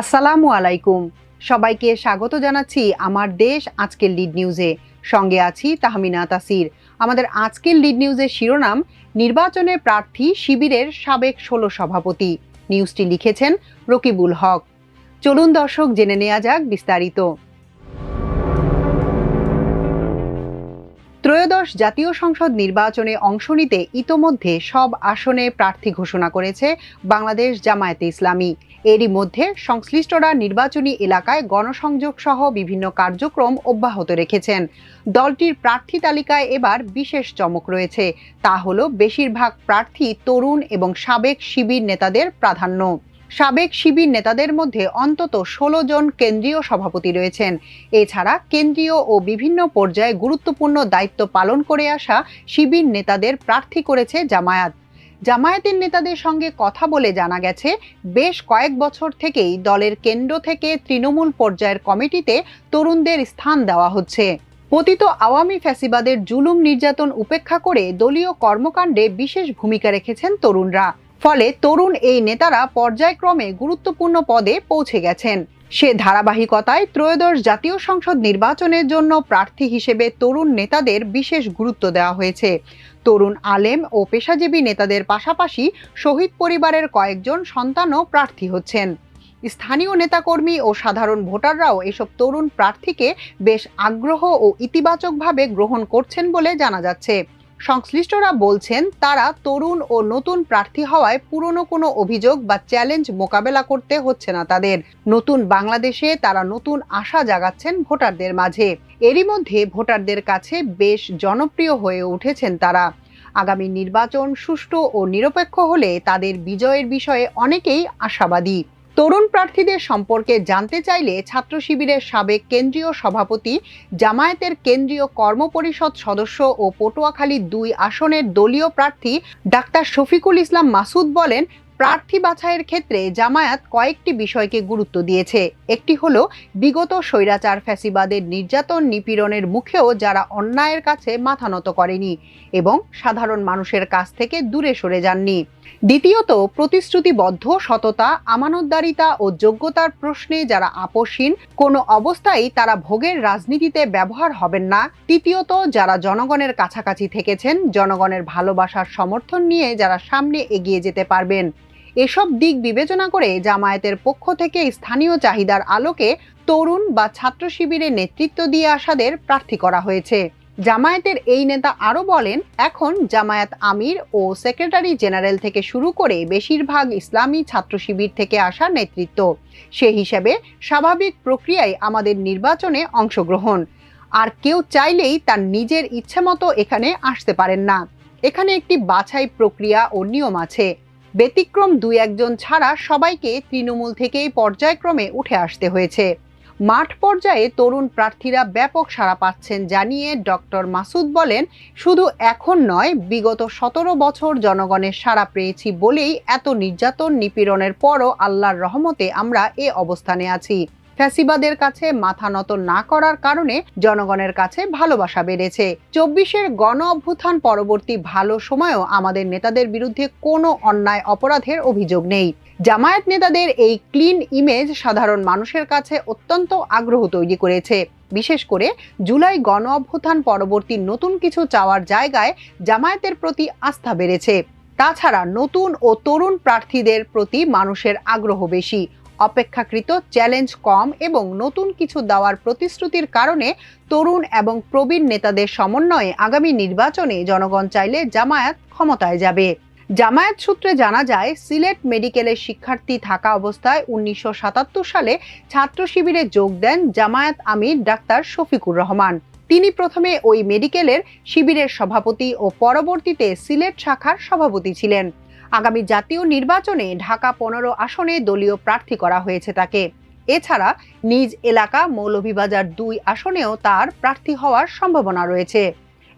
আসসালামু আলাইকুম। সবাইকে স্বাগত জানাচ্ছি আমার দেশ আজকের লিড নিউজে। সঙ্গে আছি তাহমিনা তাসির। আমাদের আজকের লিড নিউজের শিরোনাম, নির্বাচনে প্রার্থী শিবিরের সাবেক ষোলো সভাপতি। নিউজটি লিখেছেন রকিবুল হক। চলুন দর্শক জেনে নেওয়া যাক বিস্তারিত। ত্রয়োদশ জাতীয় সংসদ নির্বাচনে অংশ নিতে ইতোমধ্যে সব আসনে প্রার্থী ঘোষণা করেছে বাংলাদেশ জামায়াতে ইসলামী। এরই মধ্যে সংশ্লিষ্টরা নির্বাচনী এলাকায় গণসংযোগ সহ বিভিন্ন কার্যক্রম অব্যাহত রেখেছেন। দলটির প্রার্থী তালিকায় এবার বিশেষ চমক রয়েছে। তা হল, বেশিরভাগ প্রার্থী তরুণ এবং সাবেক শিবির নেতাদের প্রাধান্য। সাবেক শিবির নেতাদের মধ্যে অন্তত ষোলো জন কেন্দ্রীয় সভাপতি রয়েছেন। এছাড়া কেন্দ্রীয় ও বিভিন্ন পর্যায়ে গুরুত্বপূর্ণ দায়িত্ব পালন করে আসা শিবির নেতাদের প্রার্থী করেছে জামায়াত। জামায়াতের নেতাদের সঙ্গে কথা বলে জানা গেছে, বেশ কয়েক বছর থেকেই দলের কেন্দ্র থেকে তৃণমূল পর্যায়ের কমিটিতে তরুণদের স্থান দেওয়া হচ্ছে। পতিত আওয়ামী ফ্যাসিবাদের জুলুম নির্যাতন উপেক্ষা করে দলীয় কর্মকাণ্ডে বিশেষ ভূমিকা রেখেছেন তরুণরা। ফলে তরুণ এই নেতারা পর্যায়ক্রমে গুরুত্বপূর্ণ পদে পৌঁছে গেছেন। সে ধারাবাহিকতায় ত্রয়োদশ জাতীয় সংসদ নির্বাচনের জন্য প্রার্থী হিসেবে তরুণ নেতাদের বিশেষ গুরুত্ব দেওয়া হয়েছে। তরুণ আলেম ও পেশাজীবী নেতাদের পাশাপাশি শহীদ পরিবারের কয়েকজন সন্তানও প্রার্থী হচ্ছেন। স্থানীয় নেতাকর্মী ও সাধারণ ভোটাররাও এসব তরুণ প্রার্থীকে বেশ আগ্রহ ও ইতিবাচকভাবে গ্রহণ করছেন বলে জানা যাচ্ছে। সংশ্লিষ্টরা বলছেন, তারা তরুণ ও নতুন প্রার্থী হওয়ায় পুরনো কোনো অভিযোগ বা চ্যালেঞ্জ মোকাবেলা করতে হচ্ছে না তাদের। নতুন বাংলাদেশে তারা নতুন আশা জাগাচ্ছেন ভোটারদের মাঝে। এরই মধ্যে ভোটারদের কাছে বেশ জনপ্রিয় হয়ে উঠেছেন তারা। আগামী নির্বাচন সুষ্ঠু ও নিরপেক্ষ হলে তাদের বিজয়ের বিষয়ে অনেকেই আশাবাদী। তরুণ প্রার্থীদের সম্পর্কে জানতে চাইলে ছাত্র শিবিরের সাবেক কেন্দ্রীয় সভাপতি, জামায়াতের কেন্দ্রীয় কর্মপরিষদ সদস্য ও পটুয়াখালী দুই আসনের দলীয় প্রার্থী ডাক্তার শফিকুল ইসলাম মাসুদ বলেন প্রার্থী বাছাইয়ের ক্ষেত্রে জামায়াত কয়েকটি বিষয়কে গুরুত্ব দিয়েছে। একটি হলো, বিগত স্বৈরাচার ফ্যাসিবাদের নির্যাতন নিপীড়নের মুখেও যারা অন্যায়ের কাছে মাথা নত করেনি এবং সাধারণ মানুষের কাছ থেকে দূরে সরে যাননি। দ্বিতীয়ত, প্রতিশ্রুতিবদ্ধ সততা, আমানতদারিতা ও যোগ্যতার প্রশ্নে যারা আপোষহীন, কোনো অবস্থায় তারা ভোগের রাজনীতিতে ব্যবহার হবেন না। তৃতীয়ত, যারা জনগণের কাছাকাছি থেকেছেন, জনগণের ভালোবাসার সমর্থন নিয়ে যারা সামনে এগিয়ে যেতে পারবেন। এসব দিক বিবেচনা করে জামায়াতের পক্ষ থেকে স্থানীয় চাহিদার আলোকে তরুণ বা ছাত্র শিবিরে নেতৃত্ব দিয়ে আসাদের প্রার্থী করা হয়েছে। জামায়াতের এই নেতা আরও বলেন, এখন জামায়াত আমির ও সেক্রেটারি জেনারেল থেকে শুরু করে বেশিরভাগ ইসলামী ছাত্র শিবির থেকে আসা নেতৃত্ব। সে হিসেবে স্বাভাবিক প্রক্রিয়ায় আমাদের নির্বাচনে অংশগ্রহণ। আর কেউ চাইলেই তার নিজের ইচ্ছে মতো এখানে আসতে পারেন না। এখানে একটি বাছাই প্রক্রিয়া ও নিয়ম আছে। ব্যতিক্রম দুই একজন ছাড়া সবাইকে তৃণমূল থেকেই পর্যায়ক্রমে উঠে আসতে হয়েছে। মাঠ পর্যায়ে তরুণ প্রার্থীরা ব্যাপক সাড়া পাচ্ছেন জানিয়ে ডক্টর মাসুদ বলেন, শুধু এখন নয়, বিগত সতেরো বছর জনগণের সাড়া পেয়েছি বলেই এত নির্যাতন নিপীড়নের পরও আল্লাহর রহমতে আমরা এ অবস্থানে আছি। ফ্যাসিবাদের কাছে মাথা নত না করার কারণে জনগণের কাছে ভালোবাসা বেড়েছে। চব্বিশের গণ অভ্যুত্থান পরবর্তী ভালো সময়েও আমাদের নেতাদের বিরুদ্ধে কোনো অন্যায় অপরাধের অভিযোগ নেই। জামায়াত নেতাদের এই ক্লিন ইমেজ সাধারণ মানুষের কাছে অত্যন্ত আগ্রহ তৈরি করেছে। বিশেষ করে জুলাই গণ অভ্যুত্থান পরবর্তী নতুন কিছু চাওয়ার জায়গায় জামায়াতের প্রতি আস্থা বেড়েছে। তাছাড়া নতুন ও তরুণ প্রার্থীদের প্রতি মানুষের আগ্রহ বেশি। অপেক্ষাকৃত চ্যালেঞ্জ কম এবং নতুন কিছু দেওয়ার প্রতিশ্রুতির কারণে তরুণ এবং প্রবীণ নেতাদের সমন্বয়ে আগামী নির্বাচনে জনগণ চাইলে জামায়াত ক্ষমতায় যাবে। জামায়াত সূত্রে জানা যায়, সিলেট মেডিকেলের শিক্ষার্থী থাকা অবস্থায় উনিশশো সাতাত্তর সালে ছাত্র শিবিরে যোগ দেন জামায়াত আমির ডাক্তার শফিকুর রহমান। তিনি প্রথমে ওই মেডিকেলের শিবিরের সভাপতি ও পরবর্তীতে সিলেট শাখার সভাপতি ছিলেন। আগামী জাতীয় নির্বাচনে ঢাকা পনেরো আসনে দলীয় প্রার্থী করা হয়েছে তাকে। এছাড়া নিজ এলাকা মৌলভীবাজার দুই আসনেও তার প্রার্থী হওয়ার সম্ভাবনা রয়েছে।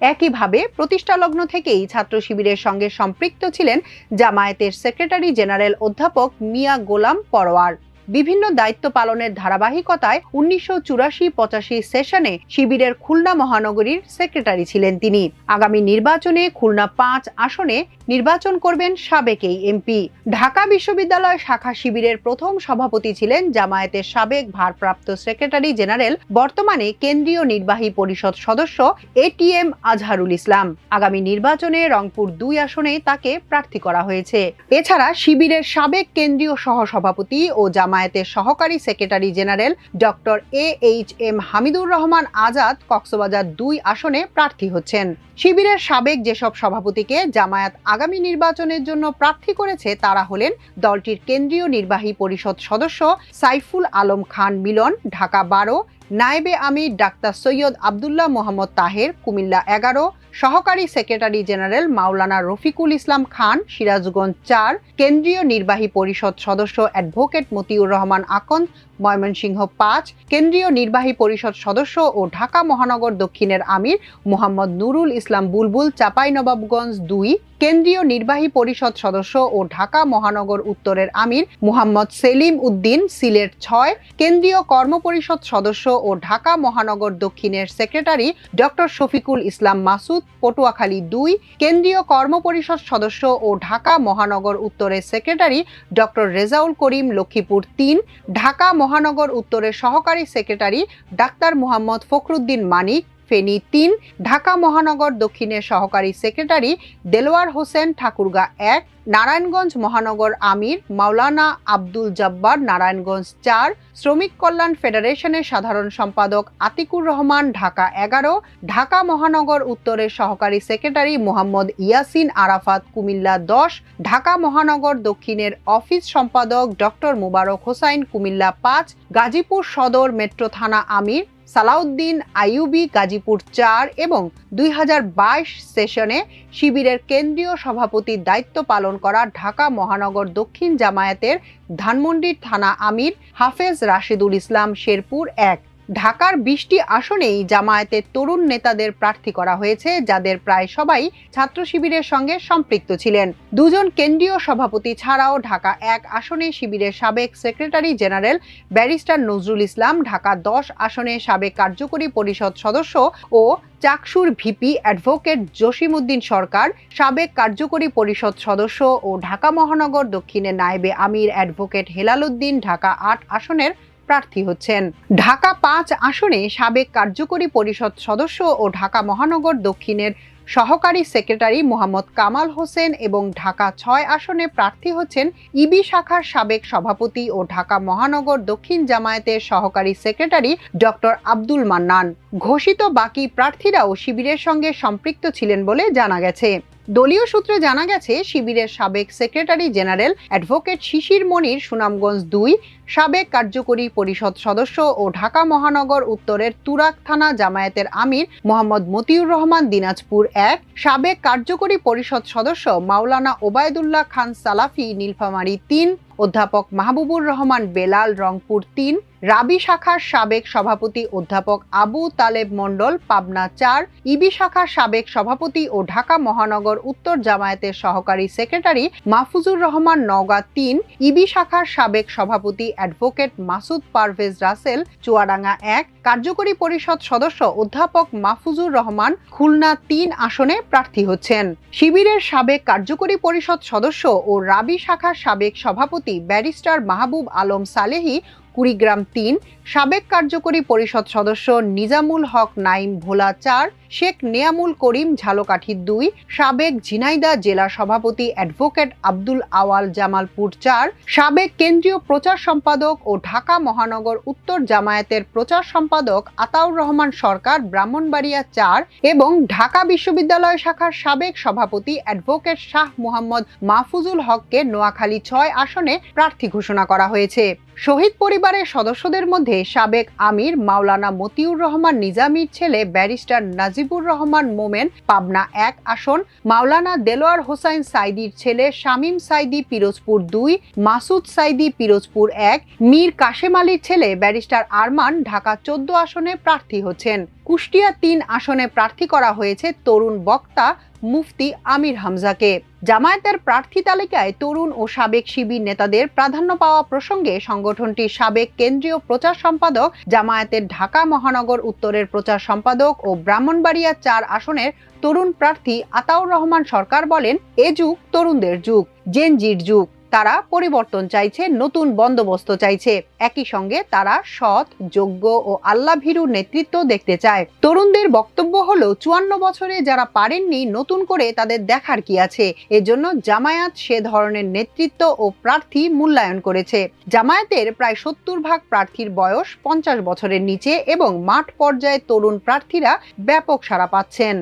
একইভাবে প্রতিষ্ঠালগ্ন থেকেই ছাত্র শিবিরের সঙ্গে সম্পৃক্ত ছিলেন জামায়াতের সেক্রেটারি জেনারেল অধ্যাপক মিয়া গোলাম পরোয়ার। বিভিন্ন দায়িত্ব পালনের ধারাবাহিকতায় উনিশশো চুরাশি পঁচাশি সেশনে শিবিরের খুলনা মহানগরীর সেক্রেটারি ছিলেন তিনি। আগামী নির্বাচনে খুলনা পাঁচ আসনে নির্বাচন করবেন সাবেক এই এমপি। ঢাকা বিশ্ববিদ্যালয় শাখা শিবিরের প্রথম সভাপতি ছিলেন জামায়াতের সাবেক ভারপ্রাপ্ত সেক্রেটারি জেনারেল, বর্তমানে কেন্দ্রীয় নির্বাহী পরিষদ সদস্য এটিএম আজহারুল ইসলাম। আগামী নির্বাচনে রংপুর দুই আসনে তাকে প্রার্থী করা হয়েছে। এছাড়া শিবিরের সাবেক কেন্দ্রীয় সহসভাপতি ও জামায়াতের সহকারী secretary general doctor A H M Hamidur Rahman Azad Cox's Bazar দুই আসনে প্রার্থী হচ্ছেন। শিবিরের সাবেক যেসব সভাপতিকে জামায়াত আগামী নির্বাচনের জন্য প্রার্থী করেছে তারা হলেন দলটির কেন্দ্রীয় নির্বাহী পরিষদ সদস্য সাইফুল আলম খান মিলন, ঢাকা বারো, নায়েবে আমির ডাক্তার সৈয়দ আবদুল্লাহ মোহাম্মদ তাহের, কুমিল্লা এগারো সহকারী সেক্রেটারি জেনারেল মাওলানা রফিকুল ইসলাম খান, সিরাজগঞ্জ চার, কেন্দ্রীয় নির্বাহী পরিষদ সদস্য অ্যাডভোকেট মতিউর রহমান আকন ময়মনসিংহ পাঁচ, কেন্দ্রীয় নির্বাহী পরিষদ সদস্য ও ঢাকা মহানগর দক্ষিণের আমির মোহাম্মদ নুরুল ইসলাম বুলবুল, চাঁপাইনবাবগঞ্জ দুই কেন্দ্রীয় নির্বাহী পরিষদ সদস্য ও ঢাকা মহানগর উত্তরের আমির মুহাম্মদ সেলিম উদ্দিন, সিলেট ছয়। কেন্দ্রীয় কর্মপরিষদ সদস্য ও ঢাকা মহানগর দক্ষিণের সেক্রেটারি ডক্টর শফিকুল ইসলাম মাসুদ, পটুয়াখালী দুই। কেন্দ্রীয় কর্মপরিষদ সদস্য ও ঢাকা মহানগর উত্তরের সেক্রেটারি ডক্টর রেজাউল করিম লক্ষ্মীপুর তিন। ঢাকা মহানগর উত্তরের সহকারী সেক্রেটারি ডাক্তার মোহাম্মদ ফখরুদ্দিন মানিক ফেনী তিন, ঢাকা মহানগর দক্ষিণের সহকারী সেক্রেটারি দেলোয়ার হোসেন ঠাকুরগা এক, নারায়ণগঞ্জ মহানগর আমির মাওলানা আব্দুল জব্বার নারায়ণগঞ্জ চার, শ্রমিক কল্যাণ ফেডারেশনের সাধারণ সম্পাদক আতিকুর রহমান ঢাকা এগারো, ঢাকা মহানগর উত্তরের সহকারী সেক্রেটারি মোহাম্মদ ইয়াসিন আরাফাত কুমিল্লা দশ, ঢাকা মহানগর দক্ষিণের অফিস সম্পাদক ডক্টর মুবারক হোসাইন কুমিল্লা পাঁচ, গাজীপুর সদর মেট্রো থানা আমির সালাউদ্দিন আইউবি গাজীপুর চার এবং দুই হাজার বাইশ সেশনে শিবিরের কেন্দ্রীয় সভাপতির দায়িত্ব পালন করা ঢাকা মহানগর দক্ষিণ জামায়াতের ধানমন্ডির থানা আমির হাফেজ রাশিদুল ইসলাম শেরপুর এক। ঢাকার বিশটি আসনেই জামায়াতের তরুণ নেতাদের প্রার্থী করা হয়েছে, যাদের প্রায় সবাই ছাত্র শিবিরের সঙ্গে সম্পৃক্ত ছিলেন। দুজন কেন্দ্রীয় সভাপতি ছাড়াও ঢাকা এক আসনে শিবিরের সাবেক secretary general barrister Nazrul Islam, Dhaka দশ আসনে সাবেক কার্যকরী পরিষদ সদস্য ও চাকসুর ভিপি অ্যাডভোকেট জসিমউদ্দিন সরকার, সাবেক কার্যকরী পরিষদ সদস্য ও ঢাকা মহানগর দক্ষিণে নায়েবে আমির অ্যাডভোকেট হেলাল উদ্দিন, ঢাকা আট আসনের প্রার্থী হচ্ছেন। ঢাকা পাঁচ আসনে সাবেক কার্যকরী পরিষদ সদস্য ও ঢাকা মহানগর দক্ষিণের সহকারী সেক্রেটারি মোহাম্মদ কামাল হোসেন এবং ঢাকা ছয় আসনে প্রার্থী হচ্ছেন ইবি শাখার সাবেক সভাপতি ও ঢাকা মহানগর দক্ষিণ জামায়াতের সহকারী সেক্রেটারি ডক্টর আব্দুল মান্নান। ঘোষিত বাকি প্রার্থীরাও শিবিরের সঙ্গে সম্পৃক্ত ছিলেন বলে জানা গেছে। দলীয় সূত্রে জানা গেছে, শিবিরের সাবেক secretary general advocate Shishir Monir, Sunamganj দুই সাবেক কার্যকরী পরিষদ সদস্য ও ঢাকা মহানগর উত্তরের তুরাক থানা জামায়াতের আমির মোহাম্মদ মতিউর রহমান, দিনাজপুর এক সাবেক কার্যকরী পরিষদ সদস্য মাওলানা ওবায়দুল্লাহ খান সালাফি, নীলফামারী তিন অধ্যাপক মাহবুবুর রহমান, বেলাল রংপুর তিন, রাবি শাখার সাবেক সভাপতি অধ্যাপক আবু তালেব মণ্ডল, পাবনা চার, ইবি শাখার সাবেক সভাপতি ও ঢাকা মহানগর উত্তর জামায়াতের সহকারী সেক্রেটারি মাহফুজুর রহমান, নওগাঁ তিন, ইবি শাখার সাবেক সভাপতি অ্যাডভোকেট মাসুদ পারভেজ রাসেল, চুয়াডাঙ্গা এক, কার্যকরী পরিষদ সদস্য অধ্যাপক মাহফুজুর রহমান খুলনা তিন আসনে প্রার্থী হচ্ছেন। শিবিরের সাবেক কার্যকরী পরিষদ সদস্য ও রাবি শাখার সাবেক সভাপতি ব্যারিস্টার মাহবুব আলম সালেহি কুড়িগ্রাম তিন, সাবেক কার্যকরী পরিষদ সদস্য নিজামুল হক নাইম ভোলা চার, শেখ নেয়ামুল করিম ঝালকাঠি দুই, সাবেক ঝিনাইদা জেলা সভাপতি অ্যাডভোকেট আব্দুল আওয়াল জামালপুর চার, সাবেক কেন্দ্রীয় প্রচার সম্পাদক ও ঢাকা মহানগর উত্তর জামায়াতের প্রচার সম্পাদক আতাউর রহমান সরকার ব্রাহ্মণবাড়িয়া চার এবং ঢাকা বিশ্ববিদ্যালয় শাখার সাবেক সভাপতি অ্যাডভোকেট শাহ মোহাম্মদ মাহফুজুল হককে নোয়াখালী ছয় আসনে প্রার্থী ঘোষণা করা হয়েছে। শহীদ পরিবারের সদস্যদের মধ্যে সাবেক আমির মাওলানা মতিউর রহমান নিজামীর ছেলে ব্যারিস্টার নাজিবুর রহমান মোমেন পাবনা এক আসন, মাওলানা দেলোয়ার হোসাইন সাইদির ছেলে শামীম সাইদি পিরোজপুর দুই, মাসুদ সাইদি পিরোজপুর এক, মীর কাশেম আলীর ছেলে ব্যারিস্টার আরমান ঢাকা চোদ্দ আসনে প্রার্থী হচ্ছেন। কুষ্টিয়া তিন আসনে প্রার্থী করা হয়েছে তরুণ বক্তা মুফতি আমির হামজাকে। জামায়াতের প্রার্থী তালিকায় তরুণ ও সাবেক শিবির নেতাদের প্রাধান্য পাওয়া প্রসঙ্গে সংগঠনটির সাবেক কেন্দ্রীয় প্রচার সম্পাদক, জামায়াতের ঢাকা মহানগর উত্তরের প্রচার সম্পাদক ও ব্রাহ্মণবাড়িয়া চার আসনের তরুণ প্রার্থী আতাউর রহমান সরকার বলেন, এ যুগ তরুণদের যুগ, জেনজির যুগ। তারা পরিবর্তন চাইছে, নতুন বন্দোবস্ত চাইছে। একই সঙ্গে তারা সৎ, যোগ্য ও আল্লাভীরু নেতৃত্ব দেখতে চায়। তরুণদের বক্তব্য হলো, চুয়ান্ন বছরে যারা পারেননি, নতুন করে তাদের দেখার কি আছে? এজন্য জামায়াত সে ধরনের নেতৃত্ব ও প্রার্থী মূল্যায়ন করেছে। জামায়াতের প্রায় সত্তর ভাগ প্রার্থীর বয়স পঞ্চাশ বছরের নিচে এবং মাঠ পর্যায়ে তরুণ প্রার্থীরা ব্যাপক সাড়া পাচ্ছেন।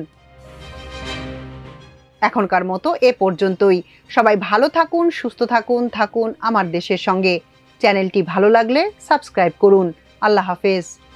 এখনকার মতো এ পর্যন্তই। সবাই ভালো থাকুন, সুস্থ থাকুন থাকুন আমার দেশের সঙ্গে। চ্যানেলটি ভালো লাগলে সাবস্ক্রাইব করুন। আল্লাহ হাফেজ।